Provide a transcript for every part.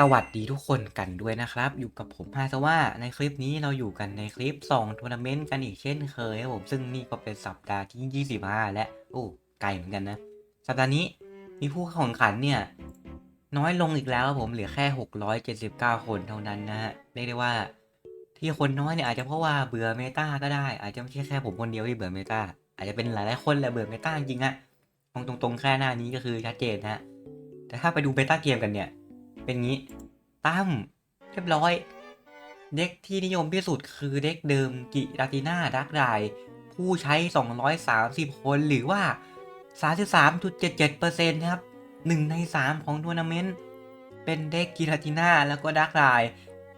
สวัสดีทุกคนกันด้วยนะครับ อยู่กับผมฮาซาว่าในคลิปนี้เราอยู่กันในคลิป2ทัวร์นาเมนต์กันอีกเช่นเคยครับผมซึ่งนี่ก็เป็นสัปดาห์ที่ 25 และโอ้ไกลเหมือนกันนะ สัปดาห์นี้มีผู้เข้าแข่งขันเนี่ย น้อยลงอีกแล้วครับผมเหลือแค่ 679 คนเท่านั้นนะฮะเรียกได้ว่า ที่คนน้อยเนี่ยอาจจะเพราะว่าเบื่อเมตาก็ได้ อาจจะไม่ใช่แค่ผมคนเดียวที่เบื่อเมตาอาจจะเป็นหลายๆคนแหละเบื่อเมตาจริงอะมองตรงๆแค่หน้านี้ก็คือชัดเจนนะฮะแต่ถ้าไปดูเบต้าเกมกันเนี่ย เป็นงี้ ตั้มเรียบร้อย เด็กที่นิยมที่สุดคือเด็กเดิมกิราติน่าดักไดผู้ใช้ 230 คนหรือว่า 33.77%นะครับ 1 ใน 3 ของทัวร์นาเมนต์เป็นเด็กกิราติน่าแล้วก็ดักได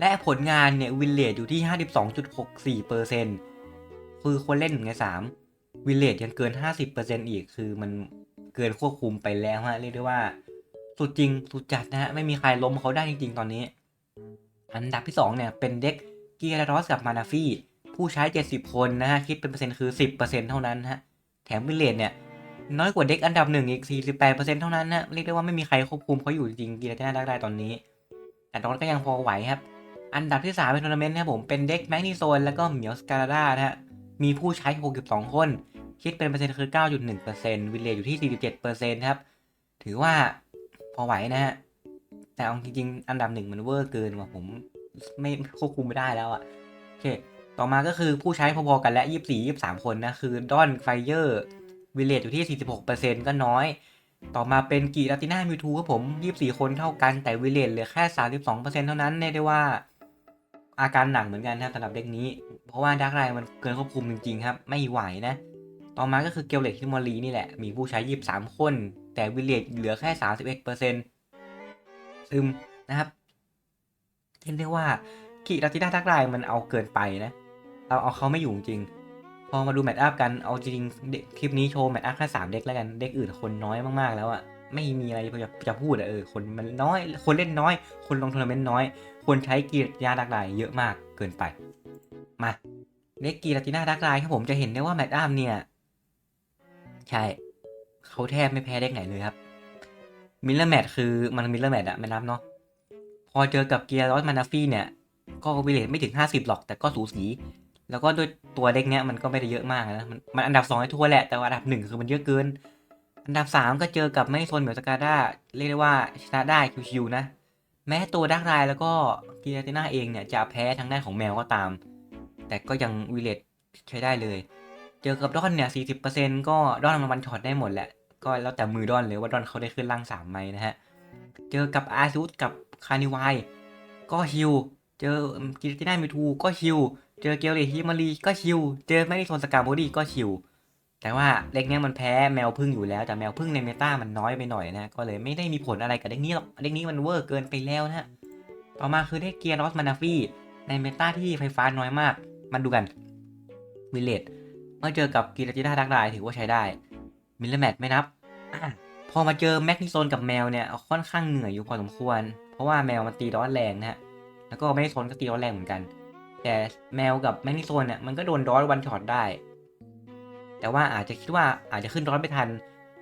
และผลงานเนี่ยวินเลดอยู่ที่ 52.64%คือคนเล่น1ใน3วินเลดยังเกิน 50%อีกคือมันเกินควบคุมไปแล้วฮะเรียกได้ว่า สุดจริงสุดจัดนะฮะไม่มีใครล้มเขาได้จริงๆ ตอนนี้ อันดับที่ 2 เนี่ย เป็นเด็กเกียร์รอสกับมานาฟี่ ผู้ใช้ 70 คนนะฮะ คิดเป็นเปอร์เซ็นต์คือ 10%เท่านั้นฮะ แถมวิลเลจเนี่ย น้อยกว่าเด็กอันดับหนึ่งอีก 48%เท่านั้นนะเรียกได้ว่าไม่มีใครควบคุมเขาอยู่จริงๆเกียร์น่าได้ตอนนี้ แต่รอสก็ยังพอไหวครับ อันดับที่ 3 เป็นทัวร์นาเมนต์นะครับผมเป็นเด็กแมกนีโซนแล้วก็เหมียวสกาลาดานะฮะมีผู้ใช้ 62 คน คิดเป็นเปอร์เซ็นต์คือ 9.1%วิลเลจอยู่ที่ 47%ครับถือว่า พอไหวนะฮะ แต่เอาจริงๆ อันดับหนึ่งมันเวอร์เกินว่ะผมไม่ควบคุมไม่ได้แล้วอะ่ะโอเค ต่อมาก็คือผู้ใช้พอๆกันและ24 23คนนะ คือดอนไฟเยอร์วิเลจอยู่ที่46%ก็น้อย ต่อมาเป็นกีราติน่ามิวทูครับผม24คนเท่ากันแต่วิเลจเหลือแค่32%เซ็นต์เท่านั้นเรียกได้ว่าอาการหนักเหมือนกันนะสำหรับเด็กนี้ เพราะว่าดักไลมันเกินควบคุมจริงๆครับ ไม่ไหวนะ ต่อมาก็คือเกลเลตฮิมอรีนี่แหละ มีผู้ใช้23คน แต่วิลเลจเหลือแค่ 31เปอร์เซ็นต์ซึมนะครับเรียกได้ว่ากิราติน่าทักไลมันเอาเกินไปนะ เราเอาเขาไม่อยู่จริง พอมาดูแมตช์อัพกัน เอาจริงเด็กคลิปนี้โชว์แมตช์อัพแค่สามเด็กแล้วกัน เด็กอื่นคนน้อยมากๆแล้วอะไม่มีอะไรจะจะพูดอะเออ คนมันน้อย คนเล่นน้อย คนลงทัวร์นาเมนต์น้อย คนใช้กีราติน่าทักไลเยอะมากเกินไป มาเด็กกีราติน่าทักไลครับผมจะเห็นได้ว่าแมตช์อัพเนี่ย ใช่ เขาแทบไม่แพ้เด็กไหนเลยครับ มิลเลอร์แมทคือมันมิลเลอร์แมทอะไม่นับเนาะ พอเจอกับเกียร์รอสมานาฟี่เนี่ย ก็วิเลตไม่ถึง 50 หรอก แต่ก็สูสี แล้วก็ด้วยตัวเด็กเนี้ยมันก็ไม่ได้เยอะมากนะ มันมันอันดับ2ในทั่วแหละ แต่ว่าอันดับ 1 คือมันเยอะเกิน อันดับ 3 ก็เจอกับไม่โซนเหมือนสกาด้าเรียกได้ว่าชนะได้ชิวๆนะ แม้ตัวดักไรแล้วก็กีราติน่าเองเนี่ยจะแพ้ทางด้านของแมวก็ตาม แต่ก็ยังวิเลตใช้ได้เลย เจอกับดอนเนี่ย40%ก็ดอนมันวันช็อตได้หมดแหละ ก็แล้วแต่มือดอนเลยว่าดอนเขาได้ขึ้นล่างสามไหมนะฮะ เจอกับอาซูสกับคานิวายก็ฮิว เจอกิติน่ามิทูก็ฮิว เจอเกลเลฮิมารีก็ฮิว เจอไม่ได้โซนสกาโบดี้ก็ฮิว แต่ว่าเด็กเนี้ยมันแพ้แมวพึ่งอยู่แล้ว แต่แมวพึ่งในเมตามันน้อยไปหน่อยนะ ก็เลยไม่ได้มีผลอะไรกับเด็กนี้หรอกเด็กนี้มันเวอร์เกินไปแล้วนะฮะ ต่อมาคือได้เกียร์รอสมานาฟี่ในเมตาที่ไฟฟ้าน้อยมากมาดูกันวิเลตเมื่อเจอกับกีราติน่าดักไดถือว่าใช้ได้ มิลเลแมทไม่นับ พอมาเจอแมกนิโซนกับแมวเนี่ยค่อนข้างเหนื่อยอยู่พอสมควร เพราะว่าแมวมันตีร้อนแรงนะฮะแล้วก็แมกนิโซนก็ตีร้อนแรงเหมือนกัน แต่แมวกับแมกนิโซนเนี่ยมันก็โดนร้อนวันช็อตได้ แต่ว่าอาจจะคิดว่าอาจจะขึ้นร้อนไปทัน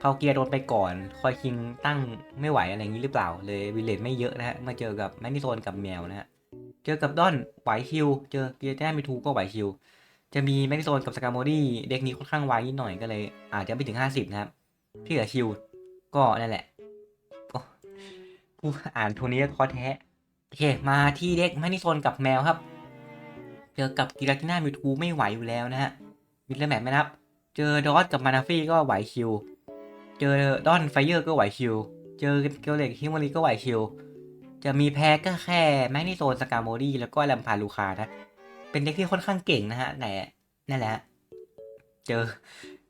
พาเกียร์โดนไปก่อน คอยคิงตั้งไม่ไหวอะไรอย่างนี้หรือเปล่า เลยวิเลตไม่เยอะนะฮะมาเจอกับแมกนิโซนกับแมวนะฮะเจอกับดอนไหวคิว เจอเกียร์แต้มิทูก็ไหวคิวจะมีแมกนิโซนกับสกาโมดี้เด็กนี้ค่อนข้างไวนิดหน่อยก็เลย อาจจะไม่ถึง 50 นะครับ ที่เหลือคิว ก็นั่นแหละก็ผู้อ่านทัวนี้ก็ท้อแท้ โอเค มาที่เด็กแมกนิโซนกับแมวครับ เจอกับกิราติน่ามิวทูไม่ไหวอยู่แล้วนะฮะมิลเลอร์แมทไม่นับ เจอดอสกับมานาฟี่ก็ไหวคิว เจอดอนไฟเยอร์ก็ไหวคิว เจอเกลเล็กฮิมอรีก็ไหวคิว จะมีแพ้ก็แค่แมกนิโซนสกาโมดี้แล้วก็แลมพาลูคานะ เป็นเด็กที่ค่อนข้างเก่งนะฮะแต่นั่นแหละ เจอ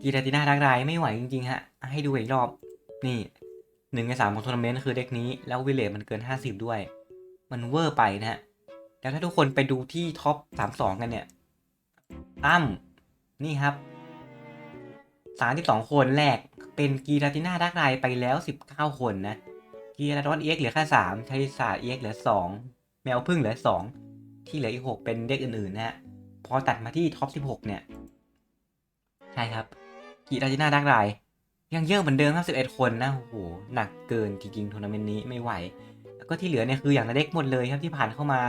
กีราติน่าดักไรไม่ไหวจริงๆฮะ ให้ดูอีกรอบ นี่หนึ่งในสามของทัวร์นาเมนต์คือเด็กนี้ แล้ววิลเลจมันเกิน 50 ด้วย มันเวอร์ไปนะฮะ แล้วถ้าทุกคนไปดูที่ท็อป 32 กันเนี่ยตั้มนี่ครับ 32 คนแรกเป็นกีราติน่าดักไรไปแล้ว 19 คนนะกีราดอนเอ็กเหลือแค่3ชัยศาสตร์เอ็กเหลือ2แมวพึ่งเหลือ2ที่เหลืออีก6เป็นเด็กอื่นๆนะฮะพอตัดมาที่ท็อป16เนี่ย ใช่ครับ กีราติน่าดักไรยังเยอะเหมือนเดิมครับ 11 คนนะ โอ้โห หนักเกินจริงๆทัวร์นาเมนต์นี้ไม่ไหว แล้วก็ที่เหลือเนี่ยคืออย่างละเด็กหมดเลยครับที่ผ่านเข้ามา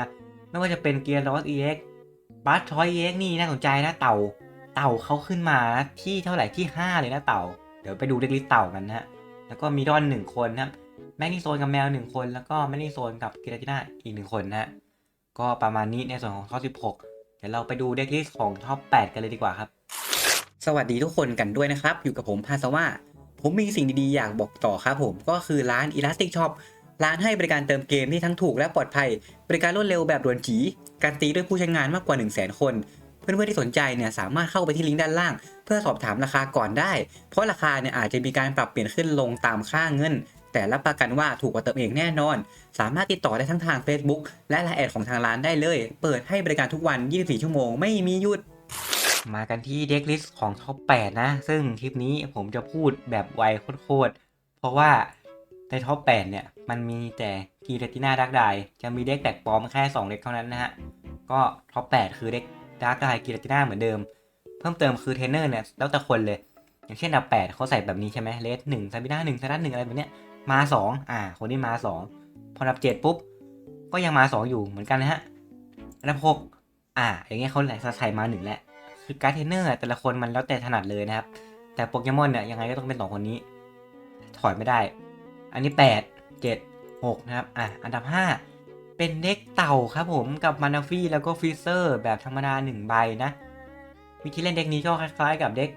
ไม่ว่าจะเป็นเกียร์ลอสเอ็กบัสทอยเอ็กนี่น่าสนใจนะเต่า เต่าเขาขึ้นมาที่เท่าไหร่ที่ 5 เลยนะเต่า เดี๋ยวไปดูเด็กลิสเต่ากันนะฮะแล้วก็มีดอนหนึ่งคนนะครับแมกนีโซนกับแมวหนึ่งคน แล้วก็แมกนีโซนกับกิราติน่าอีกหนึ่งคนนะฮะก็ประมาณนี้ในส่วนของท็อป16 เดี๋ยวเราไปดูเด็กลิสต์ของท็อป8กันเลยดีกว่าครับ สวัสดีทุกคนกันด้วยนะครับ อยู่กับผมพาสว่า ผมมีสิ่งดีๆ อยากบอกต่อครับผม ก็คือร้าน Elastic Shop ร้านให้บริการเติมเกมที่ทั้งถูกและปลอดภัย บริการรวดเร็วแบบด่วนจีการตีด้วยผู้ใช้งานมากกว่า 1 0 0 0 0แคน เพื่อนๆที่สนใจเนี่ยสามารถเข้าไปที่ลิงก์ด้านล่าง เพื่อสอบถามราคาก่อนได้ เพราะราคาเนี่ยอาจจะมีการปรับเปลี่ยนขึ้นลงตามค่าเงิน แต่รับประกันว่าถูกกว่าเติมเองแน่นอน สามารถติดต่อได้ทั้งทาง Facebook และไลน์แอดของทางร้านได้เลย เปิดให้บริการทุกวัน 24 ชั่วโมง ไม่มีหยุด มากันที่เด็กลิสต์ของท็อป8นะ ซึ่งคลิปนี้ผมจะพูดแบบไวโคตรๆ เพราะว่าในท็อป8เนี่ย มันมีแต่กีเรติน่าดักไดจะมีเด็กแปลกปลอมแค่ 2 เด็กเท่านั้นนะฮะ ก็ท็อป8คือเด็กดักไดกีเรติน่าเหมือนเดิม เพิ่มเติมคือเทรนเนอร์เนี่ยแล้วแต่คนเลย อย่างเช่นอันดับ8เขาใส่แบบนี้ใช่ไหมเลสหนึ่งซาบิน่าหนึ่งซาดันหนึ่งอะไรแบบเนี้ยมา 2 อ่า คนนี้มา 2 พออันดับ 7 ปุ๊บ ก็ยังมา 2 อยู่เหมือนกันนะฮะอันดับ6อ่า อย่างเงี้ยเขาใส่มาหนึ่งแล้ว คือการ์ดเทรนเนอร์แต่ละคนมันแล้วแต่ถนัดเลยนะครับ แต่โปเกมอนเนี่ยยังไงก็ต้องเป็นสองคนนี้ ถอยไม่ได้ อันนี้ 8 7 6 นะครับ อะ อันดับ 5 เป็นเด็กเต่าครับผมกับมานาฟี่แล้วก็ฟิเซอร์แบบธรรมดา 1 ใบนะ วิธีเล่นเด็กนี้ก็คล้ายๆกับเด็ก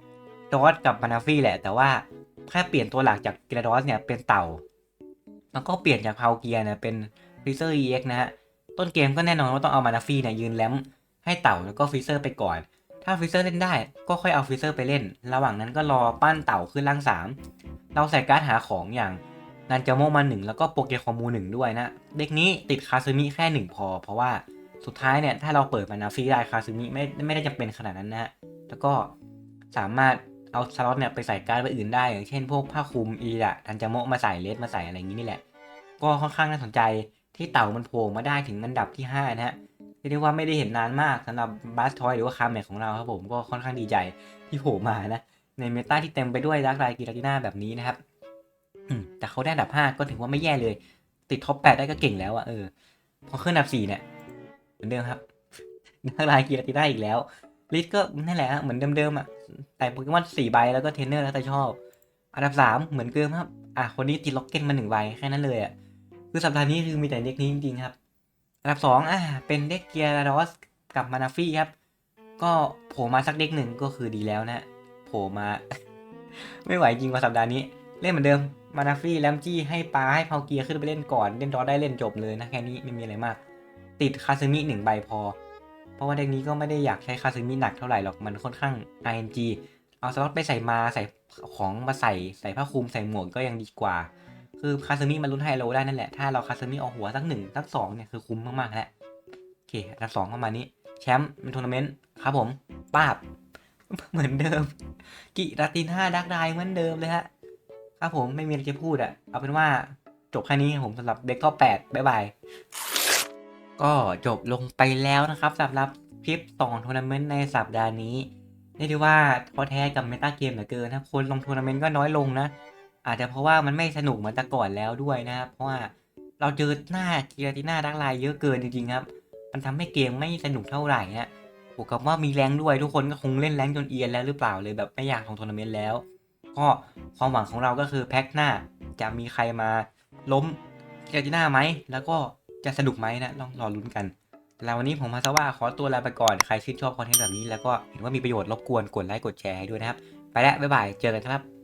ดอสกับมานาฟี่แหละ แต่ว่าแค่เปลี่ยนตัวหลักจากกราดอสเนี่ยเป็นเต่า แล้วก็เปลี่ยนจากพาวเกียร์เนี่ยเป็นฟิเซอร์ EX นะฮะ ต้นเกมก็แน่นอนว่าต้องเอามานาฟี่เนี่ยยืนแลมให้เต่าแล้วก็ฟิเซอร์ไปก่อน ถ้าฟิเซอร์เล่นได้ ก็ค่อยเอาฟิเซอร์ไปเล่น ระหว่างนั้นก็รอปั้นเต่าขึ้นล่าง 3 เราใส่การ์ดหาของอย่างนันจโมมาหนึ่งแล้วก็โปเกคอมมูหนึ่งด้วยนะ เด็กนี้ติดคาซึมิแค่หนึ่งพอ เพราะว่าสุดท้ายเนี่ย ถ้าเราเปิดมานาฟีได้คาซึมิไม่ไม่ได้จำเป็นขนาดนั้นนะฮะ แล้วก็สามารถเอาสล็อตเนี่ยไปใส่การ์ดไปอื่นได้ อย่างเช่นพวกผ้าคลุมอีอะนันจโมมาใส่เลสมาใส่อะไรอย่างนี้นี่แหละ ก็ค่อนข้างน่าสนใจที่เต่ามันโผล่มาได้ถึงอันดับที่ห้านะฮะ เรียกได้ว่าไม่ได้เห็นนานมากสำหรับบัสทอยหรือว่าคาร์แมทของเราครับผมก็ค่อนข้างดีใจที่โผล่มานะ ในเมตาที่เต็มไปด้วยดักไลกีราติน่าแบบนี้นะครับแต่เขาได้อันดับ 5 ก็ถือว่าไม่แย่เลย ติดท็อป 8 ได้ก็เก่งแล้วอะเออพอขึ้นอันดับ 4 เนี่ย เหมือนเดิมครับดักไลกีราติน่าอีกแล้วลิสก็นั่นแหละเหมือนเดิมๆอะแต่โปเกมอน4ใบแล้วก็เทรนเนอร์แล้วแต่ชอบ อันดับ 3 เหมือนเดิมครับอะคนนี้ติดล็อกเก็ตมาหนึ่งใบแค่นั้นเลยอะคือสัปดาห์นี้คือมีแต่เด็กนี้จริงๆครับ อันดับสองอ่าเป็นเด็กเกียร์ดอสกับมานาฟี่ครับ ก็โผล่มาสักเด็กหนึ่งก็คือดีแล้วนะโผล่มา ไม่ไหวจริงว่าสัปดาห์นี้ เล่นเหมือนเดิมมานาฟี่แลมจี้ให้ปลาให้เพาเกียร์ขึ้นไปเล่นก่อนเล่นดอสได้เล่นจบเลยนะแค่นี้ไม่มีอะไรมาก ติดคาซึมิหนึ่งใบพอ เพราะว่าเด็กนี้ก็ไม่ได้อยากใช้คาซึมิหนักเท่าไหร่หรอกมันค่อนข้าง ING เอาสล็อตไปใส่มาใส่ของมาใส่ใส่ผ้าคลุมใส่หมวกก็ยังดีกว่า คือคาซึมิมันลุ้นไฮโลได้นั่นแหละ ถ้าเราคาซึมิออกหัวสักหนึ่งสักสองเนี่ยคือคุ้มมากๆแล้วโอเคอันดับสองเข้ามานี้ แชมป์เป็นทัวร์นาเมนต์ครับผมป้าบ เหมือนเดิม กิราติน่าดักไดเหมือนเดิมเลยฮะ ครับผมไม่มีอะไรจะพูดอะเอาเป็นว่าจบแค่นี้ผมสำหรับเด็กก็แปดบ๊ายบาย ก็จบลงไปแล้วนะครับสำหรับคลิปสองทัวร์นาเมนต์ในสัปดาห์นี้เรียกได้ว่าท้อแท้กับเมตาเกมเหลือเกินนะคนลงทัวร์นาเมนต์ก็น้อยลงนะ อาจจะเพราะว่ามันไม่สนุกเหมือนแต่ก่อนแล้วด้วยนะครับ เพราะว่าเราเจอหน้ากีราติน่าดักไลเยอะเกินจริงๆครับ มันทำให้เกมไม่สนุกเท่าไหร่ฮะบวกกับว่ามีแรงด้วยทุกคนก็คงเล่นแรงจนเอียนแล้วหรือเปล่าเลยแบบไม่อยากลงทัวร์นาเมนต์แล้ว ก็ความหวังของเราก็คือแพ็คหน้าจะมีใครมาล้มกีราติน่าไหม แล้วก็จะสนุกไหมนะลองรอลุ้นกันแล้ววันนี้ผมมาซะว่าขอตัวลาไปก่อน ใครชื่นชอบคอนเทนต์แบบนี้แล้วก็เห็นว่ามีประโยชน์รบกวนกดไลค์กดแชร์ให้ด้วยนะครับ ไปแล้วบ๊ายบาย เจอกันครับ